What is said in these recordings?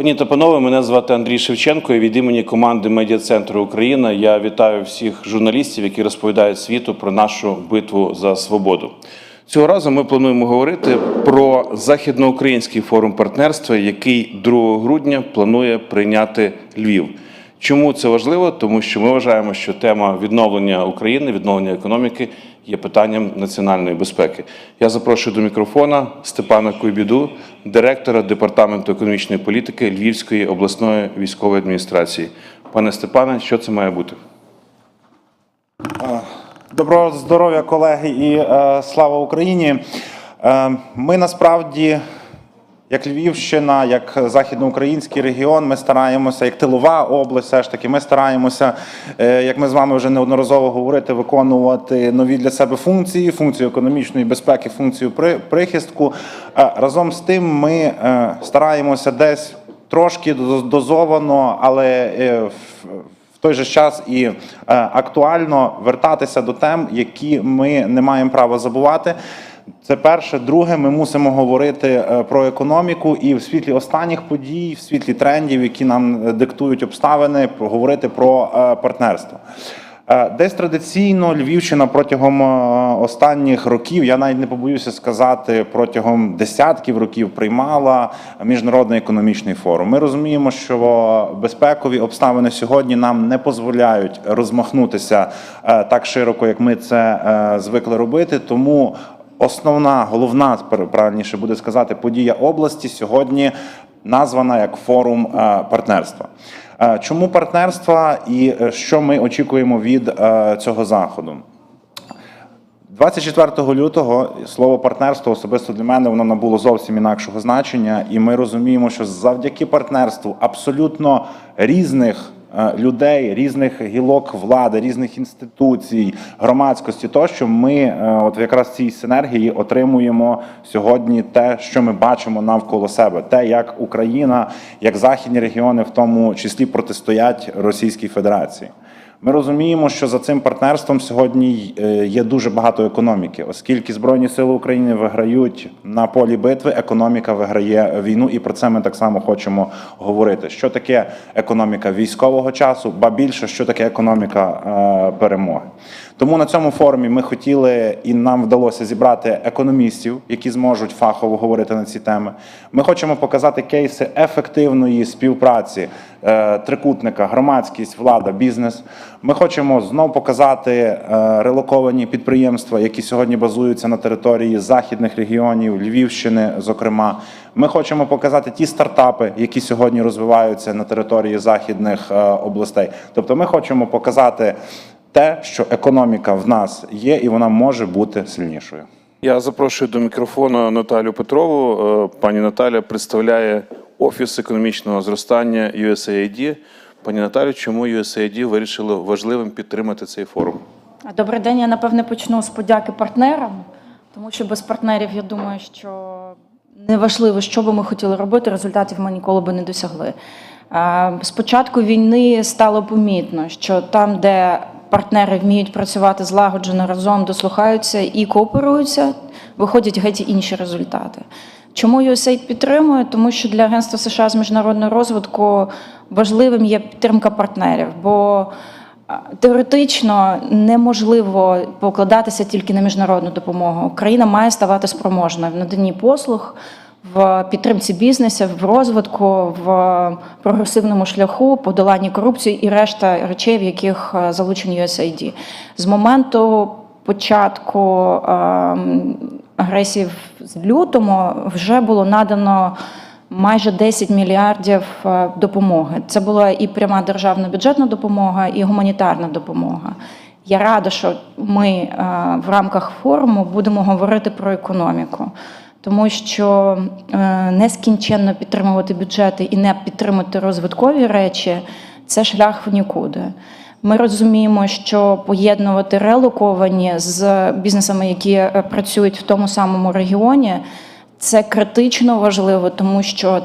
Пані та панове, мене звати Андрій Шевченко. І від імені команди Медіа Центру Україна я вітаю всіх журналістів, які розповідають світу про нашу битву за свободу. Цього разу ми плануємо говорити про західноукраїнський форум партнерства, який 2 грудня планує прийняти Львів. Чому це важливо? Тому що ми вважаємо, що тема відновлення України, відновлення економіки є питанням національної безпеки. Я запрошую до мікрофона Степана Куйбіду, директора департаменту економічної політики Львівської обласної військової адміністрації. Пане Степане, що це має бути? Доброго здоров'я, колеги, і е, слава Україні. Е, ми насправді, як Львівщина, як західноукраїнський регіон, ми стараємося, як тилова область, все ж таки, ми стараємося, е, як ми з вами вже неодноразово говорити, виконувати нові для себе функції, функцію економічної безпеки, функцію при, прихистку. Е, разом з тим, ми е, стараємося десь трошки доз- дозовано, але в- той же час і актуально вертатися до тем, які ми не маємо права забувати. Це перше. Друге, ми мусимо говорити е, про економіку і в світлі останніх подій, в світлі трендів, які нам е, диктують обставини, говорити про е, партнерство. Десь традиційно Львівщина протягом останніх років, я навіть не побоюся сказати, протягом десятків років приймала міжнародний економічний форум. Ми розуміємо, що безпекові обставини сьогодні нам не дозволяють розмахнутися так широко, як ми це звикли робити. Тому основна, головна, правильніше буде сказати, подія області сьогодні названа як форум е, партнерства. Е, Чому партнерства і е, що ми очікуємо від цього заходу? 24 лютого слово партнерство особисто для мене воно набуло зовсім інакшого значення, і ми розуміємо, що завдяки партнерству абсолютно різних людей, різних гілок влади, різних інституцій, громадськості, тощо ми е, от якраз цій синергії отримуємо сьогодні те, що ми бачимо навколо себе, те, як Україна, як західні регіони, в тому числі протистоять Російській Федерації. Ми розуміємо, що за цим партнерством сьогодні е, є дуже багато економіки, оскільки Збройні сили України виграють на полі битви, економіка виграє війну, і про це ми так само хочемо говорити. Що таке економіка військового часу, ба більше що таке економіка е, перемоги. Тому на цьому форумі ми хотіли і нам вдалося зібрати економістів, які зможуть фахово говорити на ці теми. Ми хочемо показати кейси ефективної співпраці е, трикутника, громадськість, влада, бізнес. Ми хочемо знов показати е, релоковані підприємства, які сьогодні базуються на території західних регіонів, Львівщини, зокрема. Ми хочемо показати ті стартапи, які сьогодні розвиваються на території західних е, областей. Тобто, ми хочемо показати те, що економіка в нас є, і вона може бути сильнішою. Я запрошую до мікрофону Наталю Петрову. Е, Пані Наталя представляє Офіс економічного зростання USAID. Пані Наталю, чому USAID вирішило важливим підтримати цей форум? Добрий день. Я напевне почну з подяки партнерам, тому що без партнерів я думаю, що неважливо, що би ми хотіли робити, результатів ми ніколи би не досягли. А, З початку війни стало помітно, що там, де партнери вміють працювати злагоджено разом, дослухаються і кооперуються, виходять геть інші результати. Чому USAID підтримує? Тому що для Агентства США з міжнародного розвитку важливим є підтримка партнерів. бо Теоретично неможливо покладатися тільки на міжнародну допомогу. Україна має ставати спроможною в наданні послуг, в підтримці бізнесу, в розвитку, в прогресивному шляху, подоланні корупції і решта речей, в яких е, залучені USAID. З моменту початку ем, агресії в- лютому вже було надано майже 10 мільярдів е, допомоги. Це була і пряма державна бюджетна допомога, і гуманітарна допомога. Я рада, що ми е, в рамках форуму будемо говорити про економіку, тому що е, нескінченно підтримувати бюджети і не підтримати розвиткові речі це шлях в нікуди. Ми розуміємо, що поєднувати релоковані з бізнесами, які е, працюють в тому самому регіоні, це критично важливо, тому що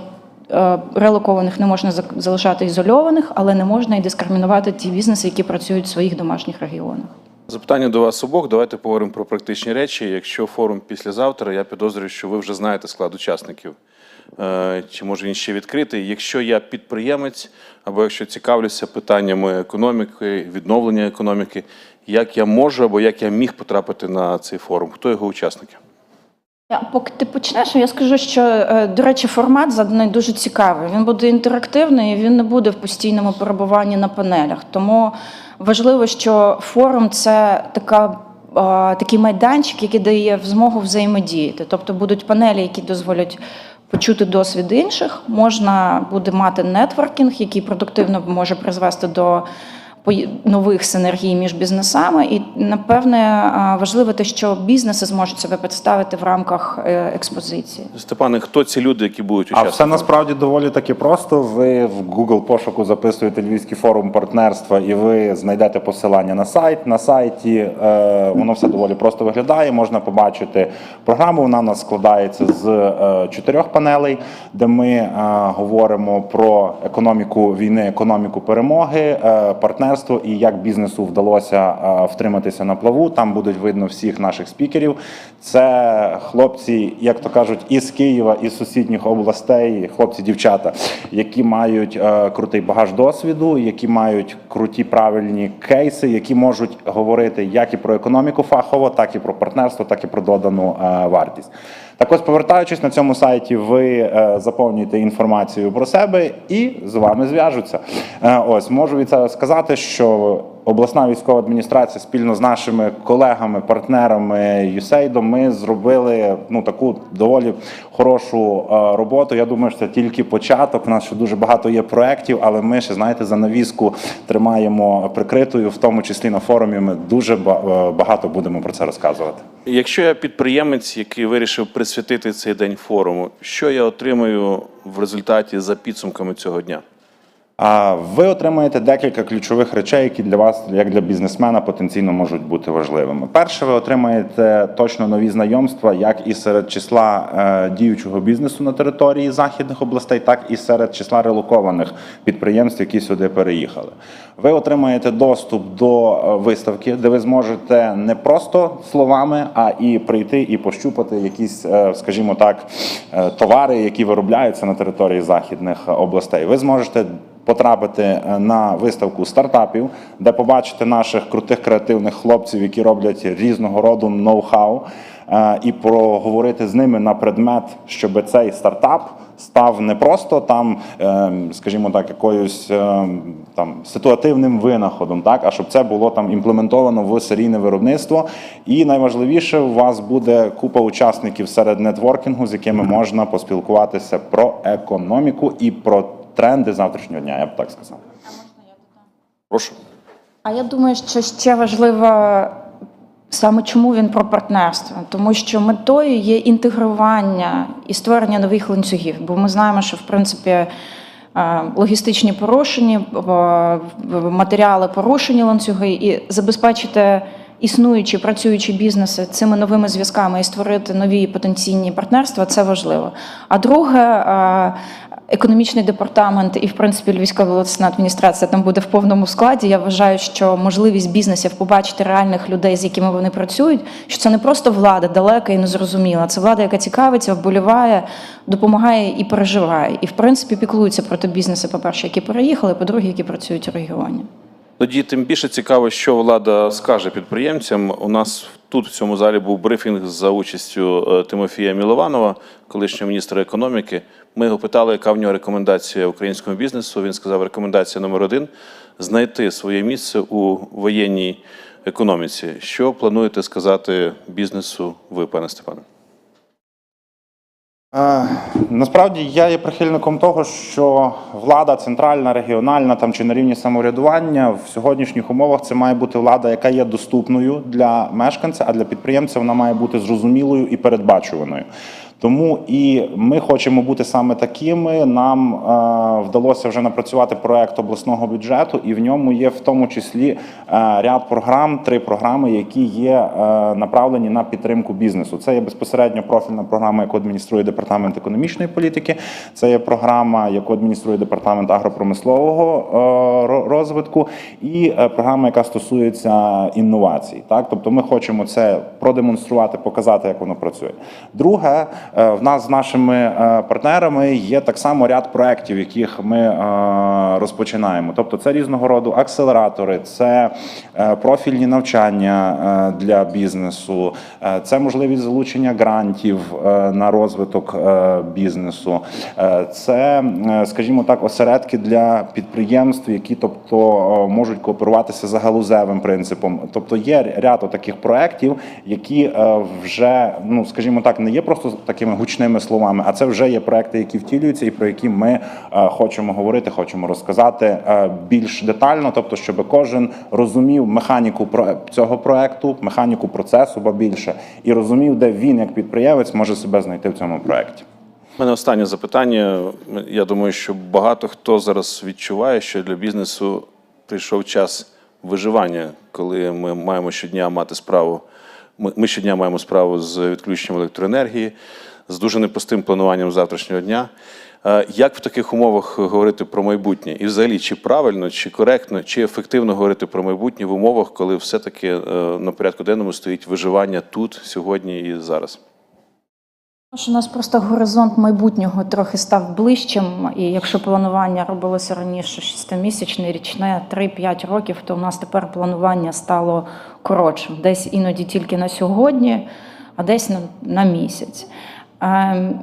е, релокованих не можна залишати ізольованих, але не можна і дискримінувати ті бізнеси, які працюють в своїх домашніх регіонах. Запитання до вас обох. Давайте поговоримо про практичні речі. Якщо форум післязавтра, я підозрюю, що ви вже знаєте склад учасників. е, чи може він ще відкритий. Якщо я підприємець, або якщо цікавлюся питаннями економіки, відновлення економіки, як я можу або як я міг потрапити на цей форум? Хто його учасники? Поки ти почнеш, я скажу, що е, до речі, формат заданий дуже цікавий. Він буде інтерактивний, і він не буде в постійному перебуванні на панелях. Тому важливо, що форум це така. е, Такий майданчик, який дає змогу взаємодіяти. Тобто будуть панелі, які дозволять почути досвід інших. Можна буде мати нетворкінг, який продуктивно може призвести до нових синергій між бізнесами. І напевне важливо те, що бізнеси зможуть себе представити в рамках е, експозиції. Степане, хто ці люди, які будуть А все насправді доволі таки просто. Ви в Google пошуку записуєте Львівський форум партнерства, і ви знайдете посилання на сайт. На сайті е, воно все доволі просто виглядає. Можна побачити програму. Вона у нас складається з е, чотирьох панелей, де ми е, говоримо про економіку війни, економіку перемоги, е, партнерство і як бізнесу вдалося е, втриматися на плаву. Там будуть видно всіх наших спікерів. Це хлопці, як то кажуть, із Києва, із сусідніх областей, хлопці, дівчата, які мають е, крутий багаж досвіду, які мають круті правильні кейси, які можуть говорити як і про економіку фахово, так і про партнерство, так і про додану е, вартість. Так ось, повертаючись на цьому сайті, ви е, заповнюєте інформацію про себе і з вами зв'яжуться. Е, ось можу від себе сказати, що обласна військова адміністрація спільно з нашими колегами, партнерами ЮСЕЙДом ми зробили ну таку доволі хорошу е, роботу. Я думаю, що це тільки початок. У нас ще дуже багато є проєктів, але ми ще знаєте за навіску тримаємо прикритою, в тому числі на форумі. Ми дуже е, багато будемо про це розказувати. Якщо я підприємець, який вирішив присвятити цей день форуму, що я отримаю в результаті за підсумками цього дня? А ви отримаєте декілька ключових речей, які для вас, як для бізнесмена, потенційно можуть бути важливими. Перше, ви отримаєте точно нові знайомства, як і серед числа е, діючого бізнесу на території західних областей, так і серед числа релокованих підприємств, які сюди переїхали. Ви отримаєте доступ до е, виставки, де ви зможете не просто словами, а і прийти і пощупати якісь, е, скажімо так, товари, які виробляються на території західних областей. Ви зможете потрапити е, на виставку стартапів, де побачите наших крутих креативних хлопців, які роблять різного роду ноу-хау, е, і проговорити з ними на предмет, щоб цей стартап став не просто там, е, скажімо так, якоюсь там ситуативним винаходом, так а щоб це було там імплементовано в серійне виробництво. І найважливіше, у вас буде купа учасників серед нетворкінгу, з якими можна поспілкуватися про економіку і про тренди завтрашнього дня, я б так сказав. Прошу. А я думаю, що ще важливо саме чому він про партнерство, тому що метою є інтегрування і створення нових ланцюгів. Бо ми знаємо, що в принципі е, логістичні порушені, е, матеріали порушені ланцюги, і забезпечити існуючі працюючі бізнеси цими новими зв'язками і створити нові потенційні партнерства це важливо. А друге, е, економічний департамент і, в принципі, Львівська обласна адміністрація там буде в повному складі. Я вважаю, що можливість бізнесів побачити реальних людей, з якими вони працюють, що це не просто влада далека і незрозуміла. Це влада, яка цікавиться, вболіває, допомагає і переживає. І, в принципі, піклуються проти бізнеси, по-перше, які переїхали, по-друге, які працюють у регіоні. Тоді тим більше цікаво, що влада скаже підприємцям. У нас тут в цьому залі був брифінг за участю е, Тимофія Мілованова, колишнього міністра економіки. Ми його питали, яка в нього рекомендація українському бізнесу. Він сказав, рекомендація номер один знайти своє місце у воєнній економіці. Що плануєте сказати бізнесу ви, пане Степане? Е, Насправді я є прихильником того, що влада центральна, регіональна там чи на рівні самоврядування в сьогоднішніх умовах це має бути влада, яка є доступною для мешканця, а для підприємця вона має бути зрозумілою і передбачуваною. Тому і ми хочемо бути саме такими. Нам е, вдалося вже напрацювати проект обласного бюджету, і в ньому є в тому числі е, ряд програм, три програми, які є е, направлені на підтримку бізнесу. Це є безпосередньо профільна програма, яку адмініструє департамент економічної політики. Це є програма, яку адмініструє департамент агропромислового е, розвитку, і е, програма, яка стосується інновацій. Так, тобто, ми хочемо це продемонструвати, показати, як воно працює. Друге, в нас з нашими е, партнерами є так само ряд проєктів, яких ми е, розпочинаємо. Тобто, це різного роду акселератори, це е, профільні навчання е, для бізнесу, е, це можливість залучення грантів е, на розвиток е, бізнесу, е, це, е, скажімо так, осередки для підприємств, які тобто е, можуть кооперуватися за галузевим принципом. Тобто є ряд таких проєктів, які е, вже, ну скажімо так, не є просто такими гучними словами, а це вже є проекти, які втілюються, і про які ми е, хочемо говорити, хочемо розказати е, більш детально, тобто, щоб кожен розумів механіку цього проекту, механіку процесу, ба більше, і розумів, де він як підприємець може себе знайти в цьому проекті. У мене останнє запитання. Я думаю, що багато хто зараз відчуває, що для бізнесу прийшов час виживання, коли ми маємо щодня мати справу. Ми, ми щодня маємо справу з відключенням електроенергії, з дуже непростим плануванням завтрашнього дня. Е, Як в таких умовах говорити про майбутнє? І взагалі, чи правильно, чи коректно, чи ефективно говорити про майбутнє в умовах, коли все-таки е, на порядку денному стоїть виживання тут, сьогодні і зараз? У нас просто горизонт майбутнього трохи став ближчим, і якщо планування робилося раніше шестимісячне, річне, 3-5 років, то у нас тепер планування стало коротшим. Десь іноді тільки на сьогодні, а десь на, на місяць. Ем,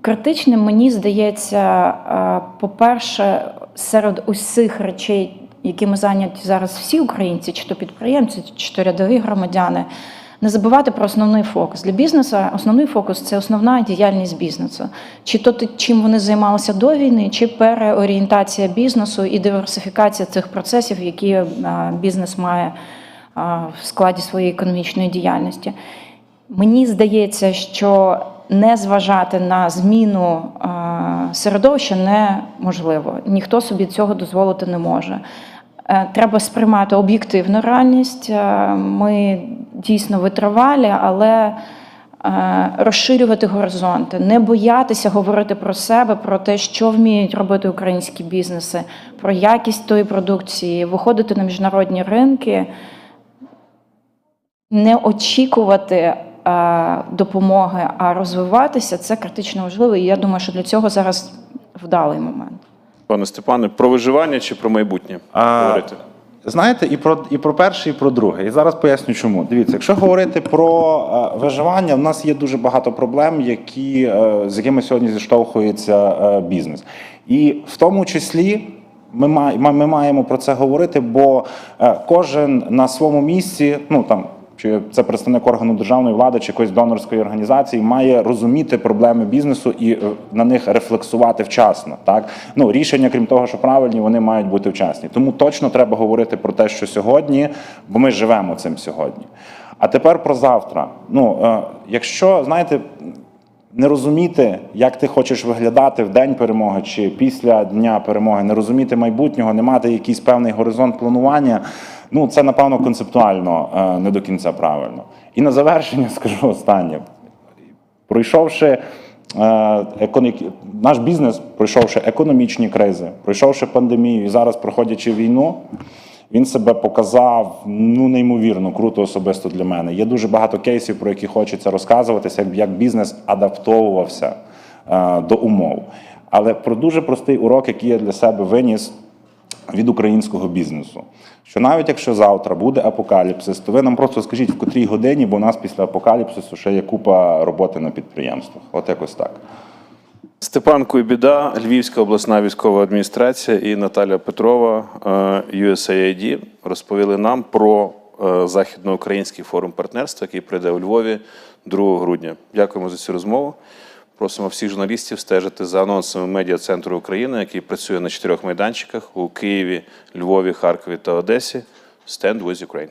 Критичним мені здається, е, по-перше, серед усіх речей, якими зайняті зараз всі українці, чи то підприємці, чи то рядові громадяни, не забувати про основний фокус. Для бізнесу основний фокус це основна діяльність бізнесу. Чи то чим вони займалися до війни, чи переорієнтація бізнесу і диверсифікація цих процесів, які е, бізнес має е, в складі своєї економічної діяльності. Мені здається, що не зважати на зміну е, середовища неможливо. Ніхто собі цього дозволити не може. Е, Треба сприймати об'єктивну реальність. Е, Ми дійсно витривалі, але е, розширювати горизонти, не боятися говорити про себе, про те, що вміють робити українські бізнеси, про якість тої продукції, виходити на міжнародні ринки не очікувати допомоги, а розвиватися це критично важливо. І я думаю, що для цього зараз вдалий момент. Пане Степане, про виживання чи про майбутнє А, говорити? Знаєте, і про і про перше, і про друге. І зараз поясню, чому. Дивіться, якщо говорити про е, виживання, в нас є дуже багато проблем, які, е, з якими сьогодні зіштовхується е, бізнес. І в тому числі. Ми має- ми маємо про це говорити, бо е, кожен на своєму місці, ну там чи це представник органу державної влади, чи якоїсь донорської організації, має розуміти проблеми бізнесу і е, на них рефлексувати вчасно. Так ну рішення, крім того, що правильні, вони мають бути вчасні. Тому точно треба говорити про те, що сьогодні, бо ми живемо цим сьогодні. А тепер про завтра. Ну е, якщо знаєте не розуміти, як ти хочеш виглядати в день перемоги чи після дня перемоги, не розуміти майбутнього, не мати якийсь певний горизонт планування. Ну це напевно концептуально е, не до кінця правильно. І на завершення скажу останнє. Пройшовши е, наш бізнес, пройшовши економічні кризи, пройшовши пандемію і зараз проходячи війну, він себе показав ну неймовірно круто особисто для мене. Є дуже багато кейсів, про які хочеться розказуватися, як, бізнес адаптовувався е, до умов. Але про дуже простий урок, який я для себе виніс від українського бізнесу. Що навіть якщо завтра буде апокаліпсис, то ви нам просто скажіть, в котрій годині, бо у нас після апокаліпсису ще є купа роботи на підприємствах. От якось так. Степан Куйбіда, Львівська обласна військова адміністрація і Наталя Петрова, е, USAID, розповіли нам про е, західноукраїнський форум партнерства, який прийде у Львові 2 грудня. Дякуємо за цю розмову. Просимо всіх журналістів стежити за анонсами медіа центру України, який працює на чотирьох майданчиках у Києві, Львові, Харкові та Одесі. Stand with Ukraine.